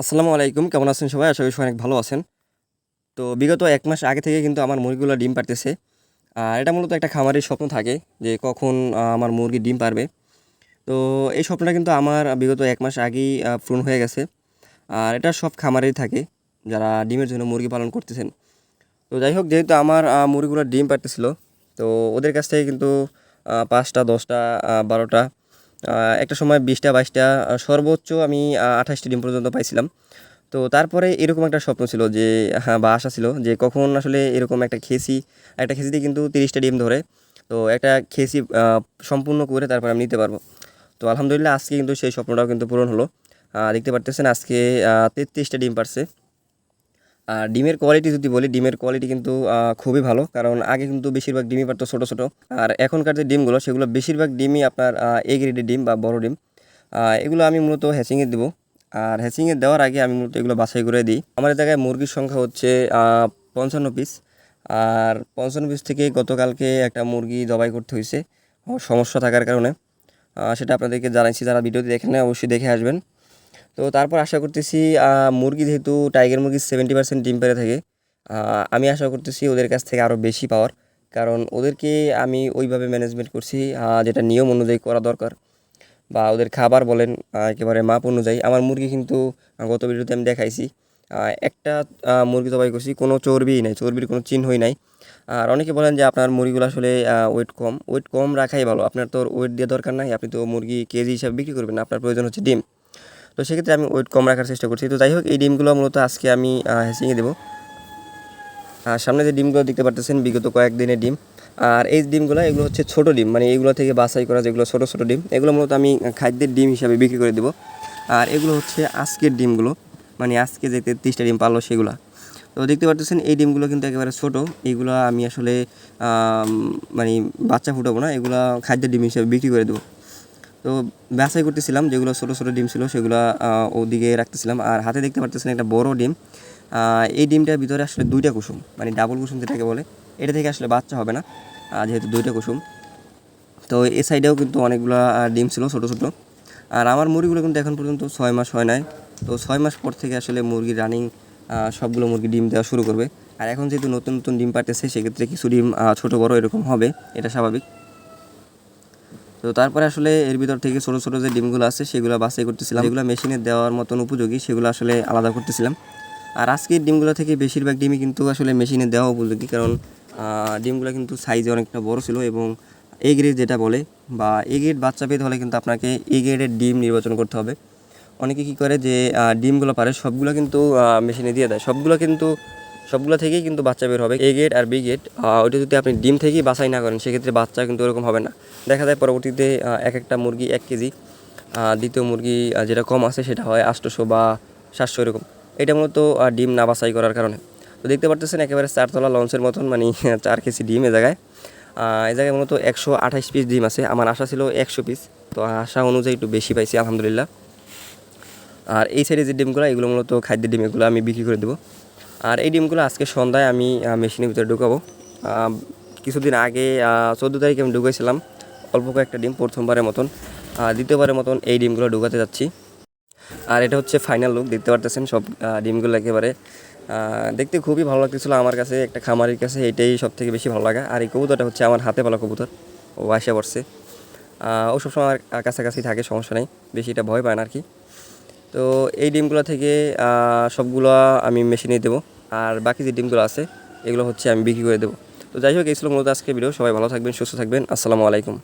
আসসালামু আলাইকুম, কেমন আছেন সবাই? আশা করি অনেক ভালো আছেন। তো বিগত এক মাস আগে থেকে কিন্তু আমার মুরগিগুলো ডিম পারতেছে আর এটা মূলত একটা খামারের স্বপ্ন থাকে যে কখন আমার মুরগি ডিম পারবে তো এই স্বপ্নটা কিন্তু আমার বিগত এক মাস আগেই পূরণ হয়ে গেছে। আর এটা সব খামারেই থাকে যারা ডিমের জন্য মুরগি পালন করতেছেন। তো যাই হোক, যেহেতু আমার মুরগিগুলো ডিম পারতেছিল তো ওদের কাছ থেকে কিন্তু পাঁচটা, দশটা বারোটা একটা সময় বিশটা, বাইশটা সর্বোচ্চ আমি আঠাশটি ডিম পর্যন্ত পাইছিলাম। তো তারপরে এরকম একটা স্বপ্ন ছিল যে হ্যাঁ বা আশা ছিল যে, কখন আসলে এরকম একটা খেসি, একটা খেসিতে কিন্তু তিরিশটা ডিম ধরে। তো একটা খেসি সম্পূর্ণ করে তারপর আমি নিতে পারব। তো আলহামদুলিল্লাহ আজকে কিন্তু সেই স্বপ্নটাও কিন্তু পূরণ হলো। দেখতে পারতেছেন আজকে তেত্রিশটা ডিম পারছে। আর ডিমের কোয়ালিটি যদি বলি, ডিমের কোয়ালিটি কিন্তু খুবই ভালো। কারণ আগে কিন্তু বেশিরভাগ ডিমই পারতো ছোটো ছোটো। আর এখনকার যে ডিমগুলো, সেগুলো বেশিরভাগ ডিমই আপনার এ গ্রেডের ডিম বা বড় ডিম। এগুলো আমি মূলত হ্যাচিংয়ে দেবো। আর হ্যাচিংয়ে দেওয়ার আগে আমি মূলত এগুলো বাছাই করে দিই। আমাদের জায়গায় মুরগির সংখ্যা হচ্ছে পঞ্চান্ন পিস আর পঞ্চান্ন পিস থেকে গতকালকে একটা মুরগি জবাই করতে হয়েছে। সমস্যা থাকার কারণে। সেটা আপনাদেরকে জানাইছি। যারা ভিডিওটি দেখেন অবশ্যই দেখে আসবেন। তো তারপর আশা করতেছি মুরগি যেহেতু টাইগার মুরগি সেভেন্টি পার্সেন্ট ডিম পেড়ে থাকে আমি আশা করতেছি ওদের কাছ থেকে আরও বেশি পাওয়ার। কারণ ওদেরকে আমি ওইভাবে ম্যানেজমেন্ট করছি যেটা নিয়ম অনুযায়ী করা দরকার। বা ওদের খাবার বলেন একেবারে মাপ অনুযায়ী। আমার মুরগি কিন্তু গত ভিডিওতে আমি দেখাইছি একটা মুরগি জবাই করছি, কোনো চর্বিই নাই, চর্বির কোনো চিহ্নই নাই। আর অনেকে বলেন যে আপনার মুরগিগুলো আসলে ওয়েট কম। ওয়েট কম রাখাই ভালো। আপনার তো ওয়েট দেওয়া দরকার নাই, আপনি তো মুরগি কেজি হিসাবে বিক্রি করবেন আপনার প্রয়োজন হচ্ছে ডিম। তো সেক্ষেত্রে আমি ওয়েট কম রাখার চেষ্টা করছি। তো যাই হোক, এই ডিমগুলো মূলত আজকে আমি হ্যাসিংয়ে দেবো। আর সামনে যে ডিমগুলো দেখতে পারতেছেন, বিগত কয়েকদিনের ডিম। আর এই ডিমগুলো, এগুলো হচ্ছে ছোট ডিম। মানে এগুলো থেকে বাছাই করা যেগুলো ছোট ছোট ডিম, এগুলো মূলত আমি খাদ্যের ডিম হিসাবে বিক্রি করে দেবো। আর এগুলো হচ্ছে আজকের ডিমগুলো। মানে আজকে যে তেত্রিশটা ডিম পারল সেগুলো। তো দেখতে পারতেছেন, এই ডিমগুলো কিন্তু একেবারে ছোট। এইগুলো আমি আসলে মানে বাচ্চা ফুটাবো না। এগুলো খাদ্যের ডিম হিসাবে বিক্রি করে দেবো। তো বাছাই করতেছিলাম, যেগুলো ছোটো ছোটো ডিম ছিল সেগুলো ওদিকে রাখতেছিলাম। আর হাতে দেখতে পারতেছেন একটা বড় ডিম। এই ডিমটার ভিতরে আসলে দুইটা কুসুম মানে ডাবল কুসুম যেটাকে বলে, এটা থেকে আসলে বাচ্চা হবে না যেহেতু দুইটা কুসুম। তো এ সাইডেও কিন্তু অনেকগুলো ডিম ছিল ছোটো ছোটো। আর আমার মুরগিগুলো কিন্তু এখন পর্যন্ত ছয় মাস হয় নাই। তো ছয় মাস পর থেকে আসলে মুরগি রানিং সবগুলো মুরগি ডিম দেওয়া শুরু করবে। আর এখন যেহেতু নতুন নতুন ডিম পাড়তেছে, সেক্ষেত্রে কিছু ডিম ছোটো বড় এরকম হবে, এটা স্বাভাবিক। তো তারপরে আসলে এর ভিতর থেকে ছোটো ছোটো যে ডিমগুলো আছে, সেগুলো বাছাই করতেছিলাম। যেগুলো মেশিনে দেওয়ার মতন উপযোগী, সেগুলো আসলে আলাদা করতেছিলাম। আর আজকের ডিমগুলো থেকে বেশিরভাগ ডিমই কিন্তু আসলে মেশিনে দেওয়া উপযোগী, কারণ ডিমগুলো কিন্তু সাইজে অনেকটা বড় ছিল এবং এ গ্রেড যেটা বলে বা এ গ্রেড বাচ্চা পেতে হলে কিন্তু আপনাকে এ গ্রেডের ডিম নির্বাচন করতে হবে। অনেকে কী করে যে ডিমগুলো পারে, সবগুলো কিন্তু মেশিনে দিয়ে দেয়। সবগুলো কিন্তু সবগুলো থেকেই কিন্তু বাচ্চা বের হবে এ গেট আর বি গেট ওইটা যদি আপনি ডিম থেকেই বাছাই না করেন, সেক্ষেত্রে বাচ্চা কিন্তু ওরকম হবে না। দেখা যায় পরবর্তীতে এক একটা মুরগি এক কেজি। দ্বিতীয় মুরগি যেটা কম আছে সেটা হয় আটশোশো বা সাতশো এরকম। এটা মূলত ডিম না বাছাই করার কারণে। তো দেখতে পারতেছেন একেবারে চারতলা লঞ্চের মতন মানে চার কেজি ডিম এ জায়গায়। এই জায়গায় মূলত একশো আঠাশ পিস ডিম আছে। আমার আশা ছিল একশো পিস তো আশা অনুযায়ী একটু বেশি পাইছি, আলহামদুলিল্লাহ। আর এই সাইডে যে ডিমগুলো, এগুলো মূলত খাদ্যের ডিম, এগুলো আমি বিক্রি করে দেবো। আর এই ডিমগুলো আজকে সন্ধ্যায় আমি মেশিনের ভিতরে ঢুকাবো। কিছুদিন আগে চোদ্দ তারিখে আমি ঢুকাইছিলাম অল্প কয়েকটা ডিম প্রথমবারের মতন দ্বিতীয়বারের মতন এই ডিমগুলো ঢুকাতে যাচ্ছি। আর এটা হচ্ছে ফাইনাল লুক, দেখতে পারতেছেন সব ডিমগুলো একেবারে। দেখতে খুবই ভালো লাগতেছিল আমার কাছে, একটা খামারের কাছে, এটাই সব থেকে বেশি ভালো লাগা। আর এই কবুতরটা হচ্ছে আমার হাতে পালা কবুতর, ও আসে পড়ছে। ও সবসময় আমার কাছাকাছি থাকে, সমস্যা নেই, বেশি এটা ভয় পায় না আর কি। তো এই ডিমগুলো থেকে সবগুলো আমি মেশিনে দেবো। আর বাকি যে ডিমগুলো আছে, এগুলো হচ্ছে আমি বিক্রি করে দেবো। তো যাই হোক, এই ছিল মূলত আজকে ভিডিও। সবাই ভালো থাকবেন, সুস্থ থাকবেন। আসসালামু আলাইকুম।